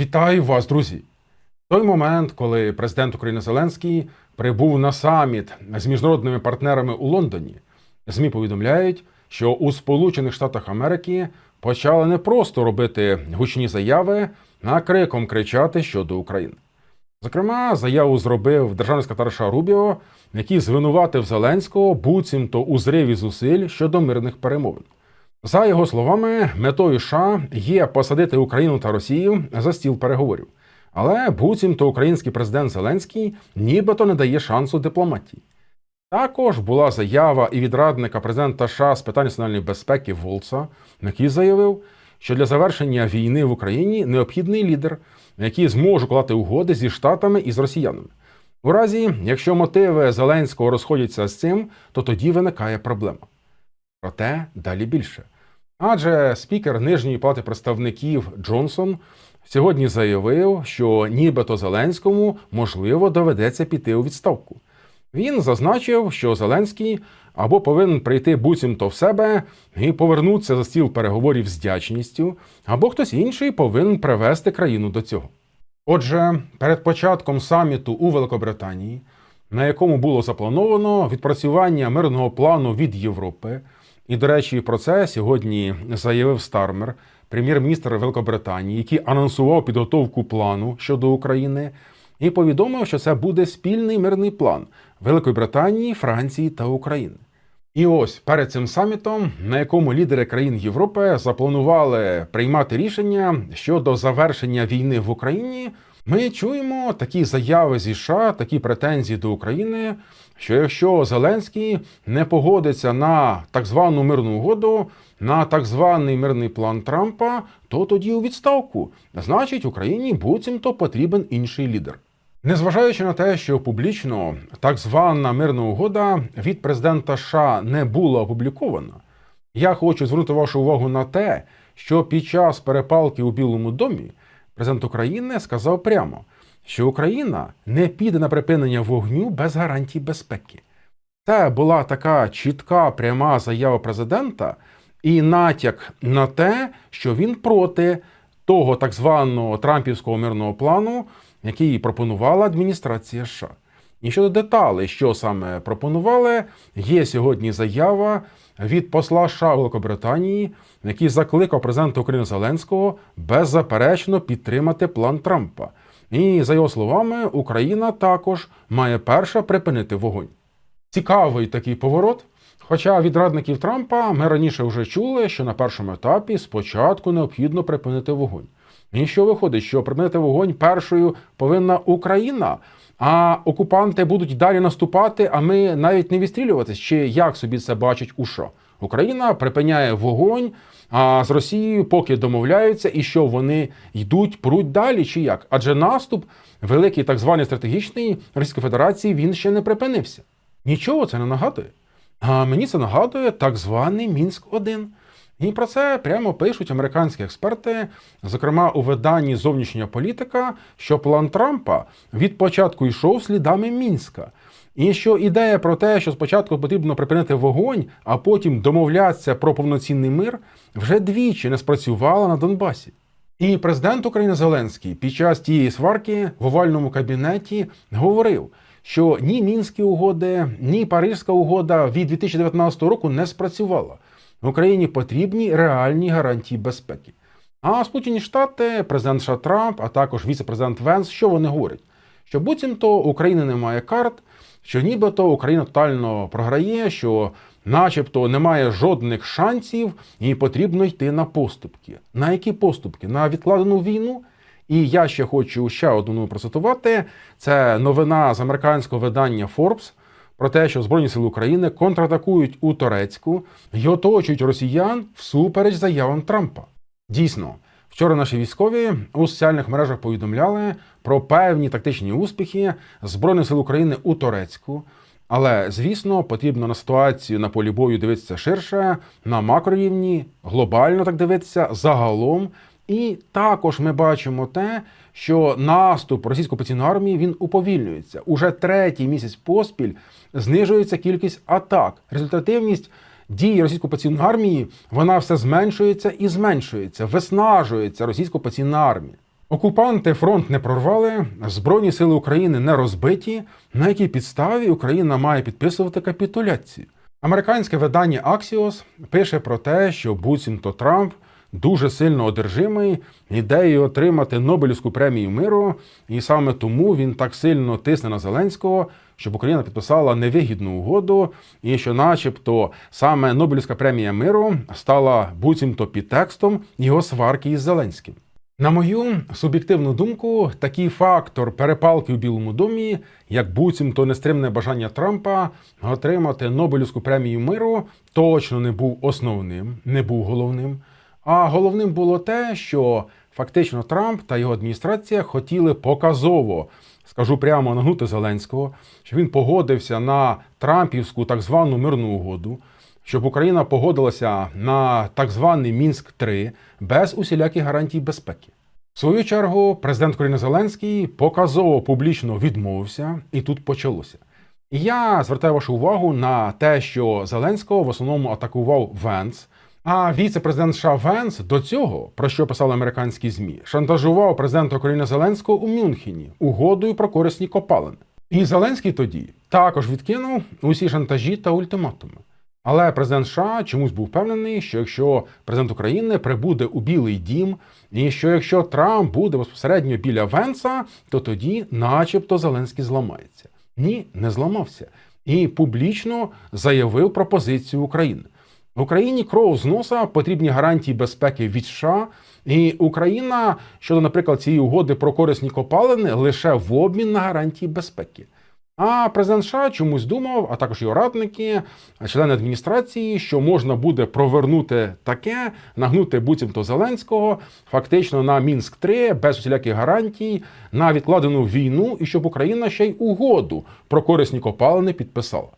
Вітаю вас, друзі! Той момент, коли президент України Зеленський прибув на саміт з міжнародними партнерами у Лондоні, ЗМІ повідомляють, що у Сполучених Штатах Америки почали не просто робити гучні заяви, а криком кричати щодо України. Зокрема, заяву зробив державний секретар США Рубіо, який звинуватив Зеленського буцімто у зриві зусиль щодо мирних перемовин. За його словами, метою США є посадити Україну та Росію за стіл переговорів. Але буцімто український президент Зеленський нібито не дає шансу дипломатії. Також була заява і від радника президента США з питань національної безпеки Волца, який заявив, що для завершення війни в Україні необхідний лідер, який зможе укладати угоди зі штатами і з росіянами. У разі, якщо мотиви Зеленського розходяться з цим, то тоді виникає проблема. Проте далі більше. Адже спікер Нижньої палати представників Джонсон сьогодні заявив, що нібито Зеленському можливо доведеться піти у відставку. Він зазначив, що Зеленський або повинен прийти буцімто в себе і повернутися за стіл переговорів з вдячністю, або хтось інший повинен привести країну до цього. Отже, перед початком саміту у Великобританії, на якому було заплановано відпрацювання мирного плану від Європи, і, до речі, про це сьогодні заявив Стармер, прем'єр-міністр Великобританії, який анонсував підготовку плану щодо України, і повідомив, що це буде спільний мирний план Великої Британії, Франції та України. І ось перед цим самітом, на якому лідери країн Європи запланували приймати рішення щодо завершення війни в Україні, ми чуємо такі заяви зі США, такі претензії до України, що якщо Зеленський не погодиться на так звану мирну угоду, на так званий мирний план Трампа, то тоді у відставку. Значить, Україні буцімто потрібен інший лідер. Незважаючи на те, що публічно так звана мирна угода від президента США не була опублікована, я хочу звернути вашу увагу на те, що під час перепалки у Білому домі президент України сказав прямо, що Україна не піде на припинення вогню без гарантій безпеки. Це була така чітка пряма заява президента і натяк на те, що він проти того так званого Трампівського мирного плану, який пропонувала адміністрація США. І щодо деталей, що саме пропонували, є сьогодні заява від посла США Великобританії, який закликав президента України Зеленського беззаперечно підтримати план Трампа. І за його словами, Україна також має перша припинити вогонь. Цікавий такий поворот. Хоча від радників Трампа ми раніше вже чули, що на першому етапі спочатку необхідно припинити вогонь. І що виходить, що припинити вогонь першою повинна Україна, а окупанти будуть далі наступати, а ми навіть не відстрілюватись, чи як собі це бачить у США. Україна припиняє вогонь, а з Росією поки домовляються, і що вони йдуть, пруть далі, чи як? Адже наступ, великий так званий стратегічний Російської Федерації, він ще не припинився. Нічого це не нагадує. А мені це нагадує так званий Мінськ 1 і про це прямо пишуть американські експерти, зокрема у виданні Зовнішня політика, що план Трампа від початку йшов слідами Мінська. І що ідея про те, що спочатку потрібно припинити вогонь, а потім домовлятися про повноцінний мир, вже двічі не спрацювала на Донбасі. І президент України Зеленський під час тієї сварки в овальному кабінеті говорив, що ні мінські угоди, ні Парижська угода від 2019 року не спрацювала. Україні потрібні реальні гарантії безпеки. А Сполучені Штати, президент США Трамп, а також віце-президент Венс, що вони говорять? Що буцімто України немає карт, що нібито Україна тотально програє, що начебто немає жодних шансів і потрібно йти на поступки. На які поступки? На відкладену війну? І я ще хочу ще одну процитувати. Це новина з американського видання Forbes про те, що Збройні сили України контратакують у Турецьку і оточують росіян всупереч заявам Трампа. Дійсно, вчора наші військові у соціальних мережах повідомляли про певні тактичні успіхи Збройних сил України у Турецьку. Але звісно, потрібно на ситуацію на полі бою дивитися ширше, на макрорівні, глобально так дивитися загалом. І також ми бачимо те, що наступ російської окупаційної армії він уповільнюється. Уже третій місяць поспіль знижується кількість атак. Результативність дії російської окупаційної армії вона все зменшується і зменшується, виснажується російська окупаційна армія. Окупанти фронт не прорвали, Збройні сили України не розбиті. На якій підставі Україна має підписувати капітуляцію? Американське видання Axios пише про те, що буцімто Трамп дуже сильно одержимий ідеєю отримати Нобелівську премію миру, і саме тому він так сильно тисне на Зеленського, щоб Україна підписала невигідну угоду, і що, начебто, саме Нобелівська премія миру стала буцімто підтекстом його сварки із Зеленським. На мою суб'єктивну думку, такий фактор перепалки у Білому домі, як буцімто нестримне бажання Трампа отримати Нобелівську премію миру, точно не був основним, не був головним. А головним було те, що фактично Трамп та його адміністрація хотіли показово, скажу прямо, нагнути Зеленського, що він погодився на Трампівську так звану мирну угоду, щоб Україна погодилася на так званий Мінськ 3 без усіляких гарантій безпеки. В свою чергу, президент України Зеленський показово публічно відмовився, і тут почалося. І я звертаю вашу увагу на те, що Зеленського в основному атакував Венс. А віце-президент США Венс до цього, про що писали американські змі, шантажував президента України Зеленського у Мюнхені угодою про корисні копалини. І Зеленський тоді також відкинув усі шантажі та ультиматуми. Але президент США чомусь був впевнений, що якщо президент України прибуде у Білий Дім, і що якщо Трамп буде безпосередньо біля Венса, то тоді, начебто, Зеленський зламається. Ні, не зламався. І публічно заявив про позицію України. Україні кров з носа потрібні гарантії безпеки від США, і Україна щодо, наприклад, цієї угоди про корисні копалини лише в обмін на гарантії безпеки. А президент США чомусь думав, а також його радники, члени адміністрації, що можна буде провернути таке, нагнути буцімто Зеленського, фактично на Мінськ 3 без усіляких гарантій, на відкладену війну, і щоб Україна ще й угоду про корисні копалини підписала.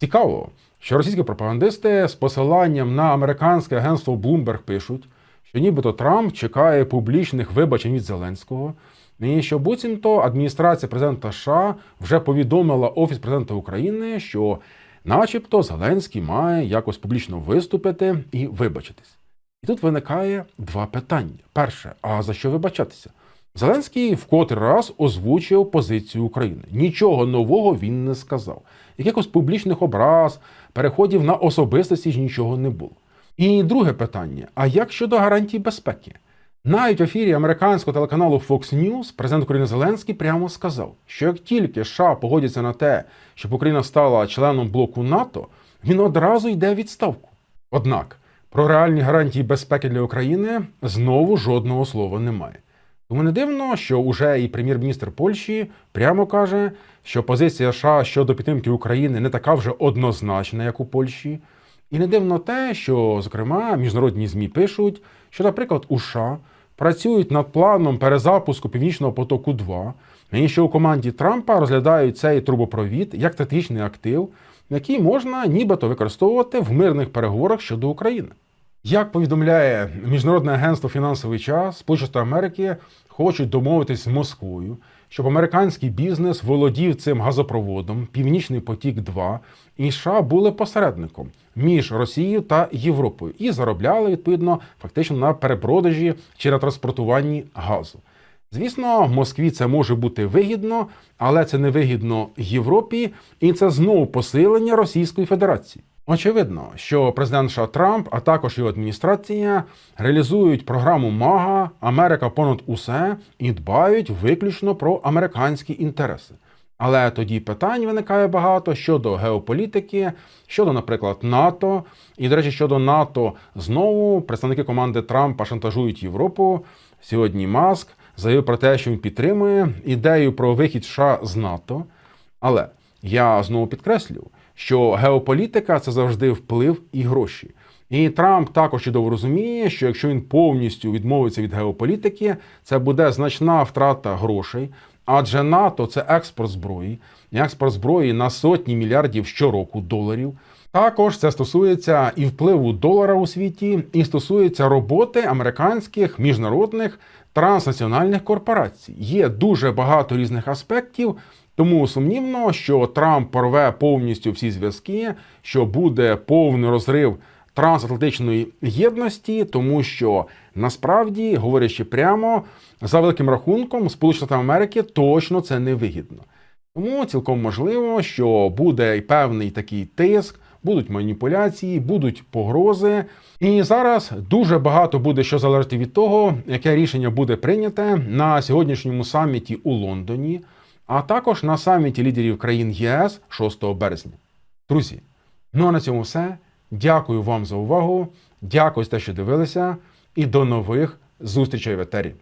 Цікаво, що російські пропагандисти з посиланням на американське агентство Bloomberg пишуть, що нібито Трамп чекає публічних вибачень від Зеленського. І що буцімто адміністрація президента США вже повідомила Офіс президента України, що, начебто, Зеленський має якось публічно виступити і вибачитись. І тут виникає два питання: перше, а за що вибачатися? Зеленський в котрий раз озвучив позицію України. Нічого нового він не сказав. Якихось публічних образ, переходів на особистості ж нічого не було. І друге питання: а як щодо гарантій безпеки? Навіть в ефірі американського телеканалу Fox News президент України Зеленський прямо сказав, що як тільки США погодяться на те, щоб Україна стала членом блоку НАТО, він одразу йде в відставку. Однак про реальні гарантії безпеки для України знову жодного слова немає. Тому не дивно, що уже і прем'єр-міністр Польщі прямо каже, що позиція США щодо підтримки України не така вже однозначна, як у Польщі. І не дивно те, що, зокрема, міжнародні ЗМІ пишуть, що, наприклад, у США працюють над планом перезапуску Північного потоку 2 і що у команді Трампа розглядають цей трубопровід як стратегічний актив, який можна нібито використовувати в мирних переговорах щодо України. Як повідомляє Міжнародне агентство фінансовий час, Сполучені Америки хочуть домовитись з Москвою, щоб американський бізнес володів цим газопроводом Північний потік 2 і США були посередником між Росією та Європою і заробляли відповідно фактично на перепродажі чи на транспортуванні газу. Звісно, Москві це може бути вигідно, але це не вигідно Європі, і це знову посилення Російської Федерації. Очевидно, що президент США Трамп, а також його адміністрація реалізують програму МАГА Америка понад усе і дбають виключно про американські інтереси. Але тоді питань виникає багато щодо геополітики, щодо, наприклад, НАТО. І, до речі, щодо НАТО знову представники команди Трампа шантажують Європу. Сьогодні Маск заявив про те, що він підтримує ідею про вихід США з НАТО. Але я знову підкреслю, що геополітика це завжди вплив і гроші. І Трамп також чудово розуміє, що якщо він повністю відмовиться від геополітики, це буде значна втрата грошей. Адже НАТО це експорт зброї, експорт зброї на сотні мільярдів щороку доларів. Також це стосується і впливу долара у світі, і стосується роботи американських міжнародних транснаціональних корпорацій. Є дуже багато різних аспектів. Тому сумнівно, що Трамп порве повністю всі зв'язки, що буде повний розрив трансатлантичної єдності, тому що насправді, говорячи прямо, за великим рахунком, Сполучених Штатів Америки точно це не вигідно. Тому цілком можливо, що буде і певний такий тиск, будуть маніпуляції, будуть погрози. І зараз дуже багато буде що залежати від того, яке рішення буде прийняте на сьогоднішньому саміті у Лондоні, а також на саміті лідерів країн ЄС 6 березня. Друзі, ну а на цьому все. Дякую вам за увагу. Дякую за те, що дивилися, і до нових зустрічей в етері.